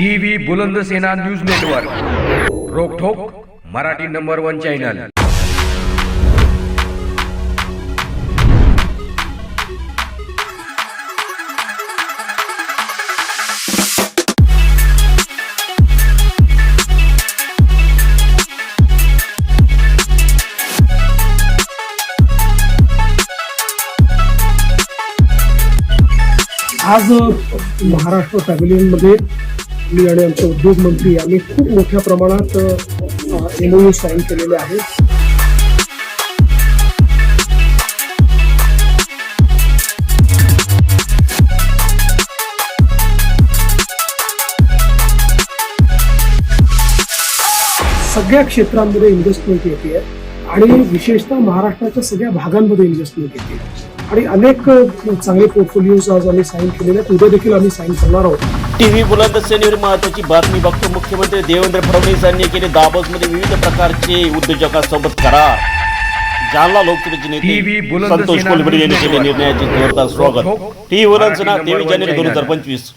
TV Buland Sena news network. रोकठोक Marathi number one channel. आज महाराष्ट्र पॅव्हिलियनमध्ये मी आणि आमचे उद्योग मंत्री यांनी खूप मोठ्या प्रमाणात एमओयू ओ साईन केलेले आहेत सगळ्या क्षेत्रांमध्ये इन्व्हेस्टमेंट येते आणि विशेषतः महाराष्ट्राच्या सगळ्या भागांमध्ये इन्व्हेस्टमेंट येते. आणि अनेक चांगले पोर्टफोलिओज आज आम्ही साईन केलेले आहेत. उद्या देखील आम्ही साईन करणार आहोत. टीव्ही बुलंद सेनेवर महत्वाची बातमी बघतो. मुख्यमंत्री देवेंद्र फडणवीस यांनी केले दाबोसमध्ये विविध प्रकारचे उद्योजकांसोबत करार. जालना लोकसभेचे नेते संतोष कोलबडे यांनी केले निर्णयाचे जोरदार स्वागत. रोखोक, टीव्ही बुलंद मराठी सेना नंबर तेवीस जानेवारी दोन. हजार पंचवीस.